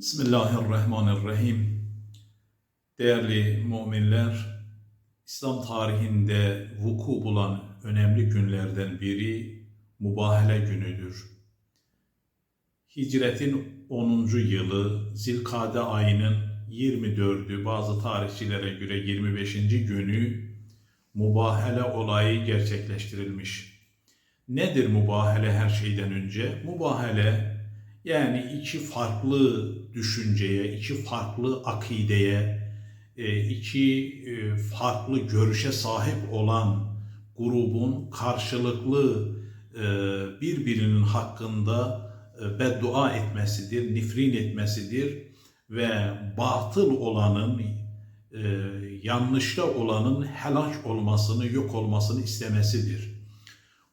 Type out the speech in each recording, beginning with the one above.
Bismillahirrahmanirrahim. Değerli müminler, İslam tarihinde vuku bulan önemli günlerden biri Mübahele günüdür. Hicretin 10. yılı Zilkade ayının 24'ü bazı tarihçilere göre 25. günü Mübahele olayı gerçekleştirilmiş. Nedir mübahele her şeyden önce? Mübahele yani iki farklı düşünceye, iki farklı akideye, e, iki e, farklı görüşe sahip olan grubun karşılıklı e, birbirinin hakkında beddua etmesidir, nifrin etmesidir ve batıl olanın, yanlışta olanın helak olmasını, yok olmasını istemesidir.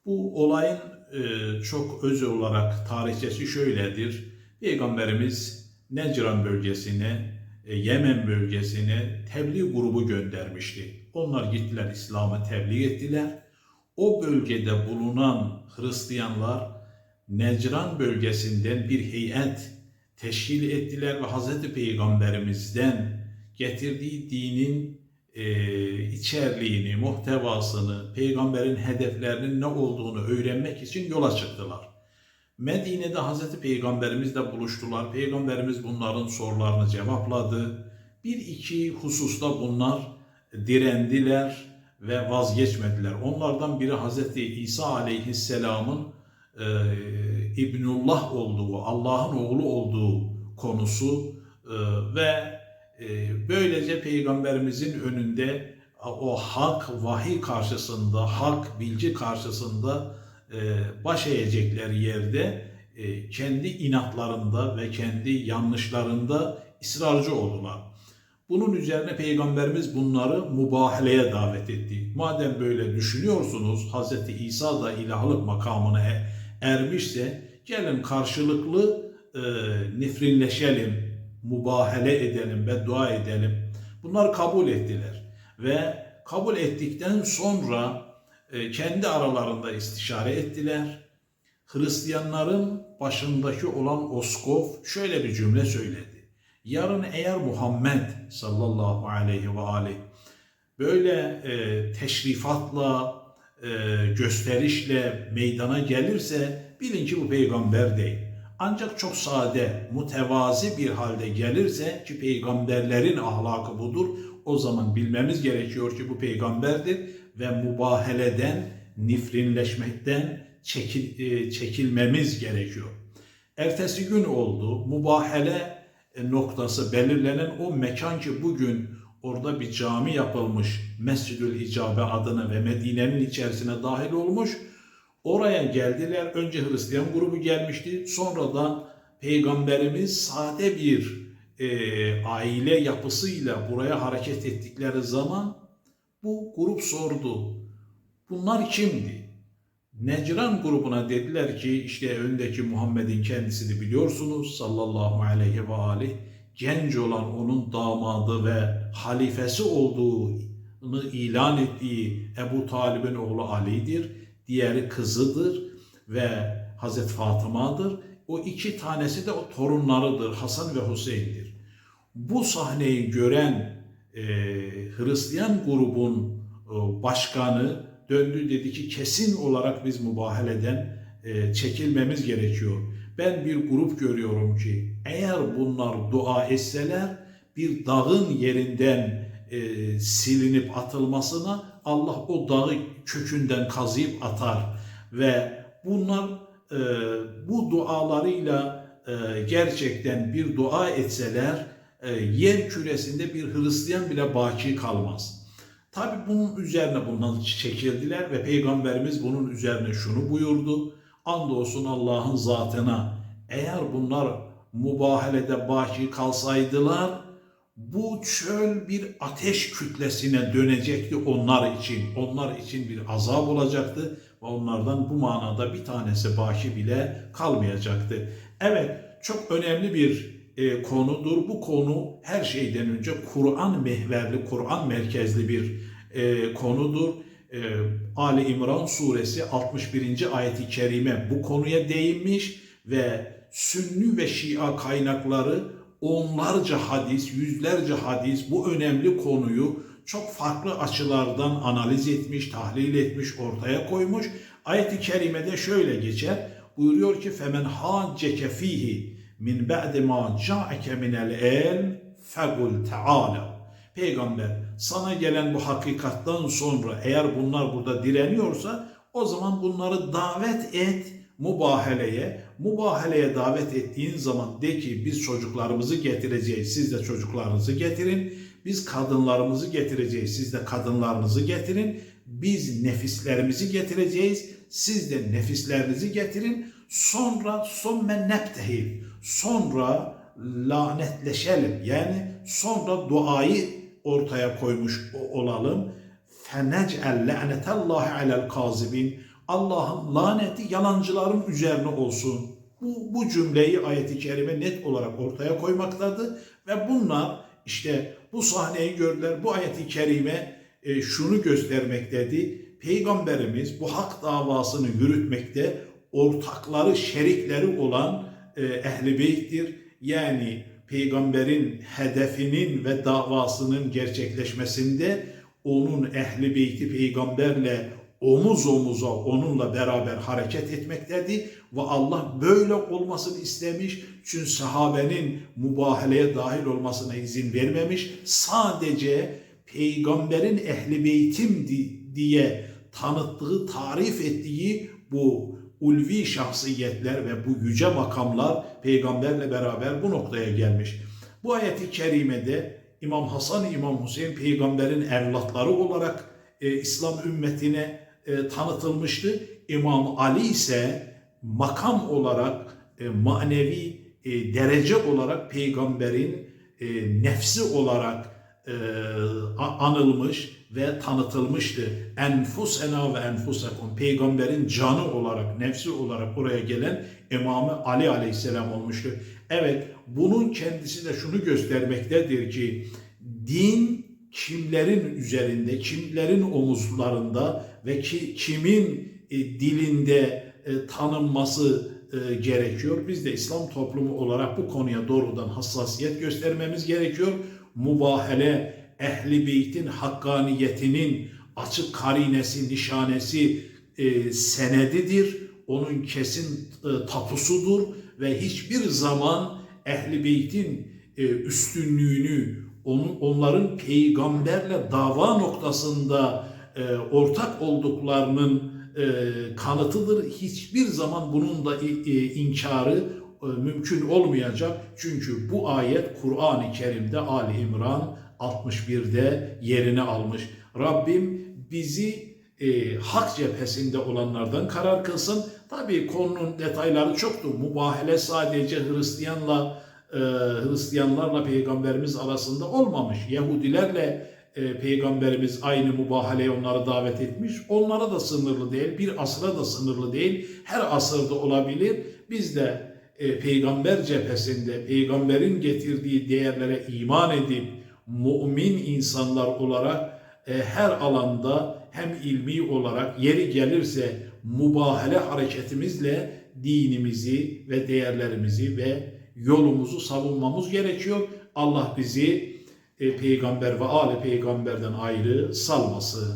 Bu olayın e, çok öz olarak tarihçesi şöyledir. Peygamberimiz Necran bölgesine, e, Yemen bölgesine tebliğ grubu göndermişti. Onlar gittiler İslam'ı tebliğ ettiler. O bölgede bulunan Hristiyanlar Necran bölgesinden bir heyet teşkil ettiler ve Hz. Peygamberimizden getirdiği dinin e, içerliğini, muhtevasını, peygamberin hedeflerinin ne olduğunu öğrenmek için yola çıktılar. Medine'de Hazreti Peygamberimizle buluştular. Peygamberimiz bunların sorularını cevapladı. Bir iki hususta bunlar direndiler ve vazgeçmediler. Onlardan biri Hazreti İsa Aleyhisselam'ın e, İbnullah olduğu, Allah'ın oğlu olduğu konusu e, ve böylece peygamberimizin önünde o hak vahiy karşısında, hak bilgi karşısında e, baş eğecekleri yerde e, kendi inatlarında ve kendi yanlışlarında ısrarcı oldular. Bunun üzerine Peygamberimiz bunları mubaheleye davet etti. Madem böyle düşünüyorsunuz, Hz. İsa da ilahlık makamına e, ermişse, gelin karşılıklı e, nefrinleşelim, mubahele edelim, beddua edelim. Bunlar kabul ettiler. Ve kabul ettikten sonra e, kendi aralarında istişare ettiler. Hristiyanların başındaki olan Oskov şöyle bir cümle söyledi. Yarın eğer Muhammed sallallahu aleyhi ve aleyh böyle e, teşrifatla, e, gösterişle meydana gelirse bilin ki bu peygamber değil. Ancak çok sade, mutevazi bir halde gelirse ki peygamberlerin ahlakı budur. O zaman bilmemiz gerekiyor ki bu peygamberdir ve mubaheleden, nifrinleşmekten çekil, e, çekilmemiz gerekiyor. Ertesi gün oldu. Mubahele e, noktası belirlenen o mekan ki bugün orada bir cami yapılmış Mescidül İcabe adına ve Medine'nin içerisine dahil olmuş Oraya geldiler. Önce Hristiyan grubu gelmişti. Sonradan Peygamberimiz sade bir e, aile yapısıyla buraya hareket ettikleri zaman bu grup sordu. Bunlar kimdi? Necran grubuna dediler ki işte öndeki Muhammed'in kendisini biliyorsunuz sallallahu aleyhi ve aleyh genç olan onun damadı ve halifesi olduğunu ilan ettiği Ebu Talib'in oğlu Ali'dir diğeri kızıdır ve Hazreti Fatıma'dır. O iki tanesi de o torunlarıdır. Hasan ve Hüseyin'dir. Bu sahneyi gören e, Hristiyan grubun e, başkanı döndü dedi ki kesin olarak biz mübaheleden e, çekilmemiz gerekiyor. Ben bir grup görüyorum ki eğer bunlar dua etseler bir dağın yerinden e, silinip atılmasına Allah o dağı kökünden kazıyıp atar ve bunlar e, bu dualarıyla e, gerçekten bir dua etseler e, yer küresinde bir Hristiyan bile baki kalmaz. Tabi bunun üzerine bundan çekildiler ve Peygamberimiz bunun üzerine şunu buyurdu. Andolsun Allah'ın zatına eğer bunlar mubahelede baki kalsaydılar bu çöl bir ateş kütlesine dönecekti onlar için. Onlar için bir azap olacaktı ve onlardan bu manada bir tanesi başı bile kalmayacaktı. Evet, çok önemli bir e, konudur. Bu konu her şeyden önce Kur'an mehverli, Kur'an merkezli bir e, konudur. E, Ali İmran suresi 61. ayeti kerime bu konuya değinmiş ve Sünni ve Şia kaynakları onlarca hadis, yüzlerce hadis bu önemli konuyu çok farklı açılardan analiz etmiş, tahlil etmiş, ortaya koymuş. Ayet-i kerimede şöyle geçer. Buyuruyor ki femen hacceke fihi min ba'de ma ca'eke minel el fegul teala. Peygamber sana gelen bu hakikattan sonra eğer bunlar burada direniyorsa o zaman bunları davet et mubaheleye. Mubaheleye davet ettiğin zaman de ki biz çocuklarımızı getireceğiz. Siz de çocuklarınızı getirin. Biz kadınlarımızı getireceğiz. Siz de kadınlarınızı getirin. Biz nefislerimizi getireceğiz. Siz de nefislerinizi getirin. Sonra somme nebtehil. Sonra lanetleşelim. Yani sonra duayı ortaya koymuş olalım. Fenec'el la'netallahi alel kazibin. Allah'ın laneti yalancıların üzerine olsun. Bu, bu cümleyi ayeti kerime net olarak ortaya koymaktadır. Ve bunlar işte bu sahneyi gördüler. Bu ayeti kerime e, şunu göstermektedir. Peygamberimiz bu hak davasını yürütmekte ortakları, şerikleri olan e, ehli beyttir. Yani peygamberin hedefinin ve davasının gerçekleşmesinde onun ehli beyti peygamberle omuz omuza onunla beraber hareket etmektedir ve Allah böyle olmasını istemiş. Çünkü sahabenin mübaheleye dahil olmasına izin vermemiş. Sadece peygamberin ehli beytim diye tanıttığı, tarif ettiği bu ulvi şahsiyetler ve bu yüce makamlar peygamberle beraber bu noktaya gelmiş. Bu ayeti kerimede İmam Hasan, İmam Hüseyin peygamberin evlatları olarak e, İslam ümmetine e, tanıtılmıştı. İmam Ali ise makam olarak e, manevi e, derece olarak peygamberin e, nefsi olarak e, anılmış ve tanıtılmıştı. Enfusena ve enfusakum peygamberin canı olarak, nefsi olarak oraya gelen İmamı Ali aleyhisselam olmuştu. Evet, bunun kendisi de şunu göstermektedir ki din kimlerin üzerinde, kimlerin omuzlarında ve ki, kimin e, dilinde e, tanınması e, gerekiyor. Biz de İslam toplumu olarak bu konuya doğrudan hassasiyet göstermemiz gerekiyor. Mubahele ehli beytin hakkaniyetinin açık karinesi, nişanesi, e, senedidir. Onun kesin e, tapusudur ve hiçbir zaman ehli beytin e, üstünlüğünü, onun, onların peygamberle dava noktasında e, ortak olduklarının e, kanıtıdır. Hiçbir zaman bunun da e, inkarı e, mümkün olmayacak. Çünkü bu ayet Kur'an-ı Kerim'de Ali İmran 61'de yerini almış. Rabbim bizi e, hak cephesinde olanlardan karar kılsın. Tabii konunun detayları çoktu. Mubahele sadece Hristiyanla e, Hristiyanlarla peygamberimiz arasında olmamış. Yahudilerle e, peygamberimiz aynı mubahaleye onları davet etmiş. Onlara da sınırlı değil, bir asra da sınırlı değil. Her asırda olabilir. Biz de e, peygamber cephesinde peygamberin getirdiği değerlere iman edip mümin insanlar olarak e, her alanda hem ilmi olarak yeri gelirse mubahele hareketimizle dinimizi ve değerlerimizi ve yolumuzu savunmamız gerekiyor. Allah bizi e, peygamber ve ale peygamberden ayrı salmasın.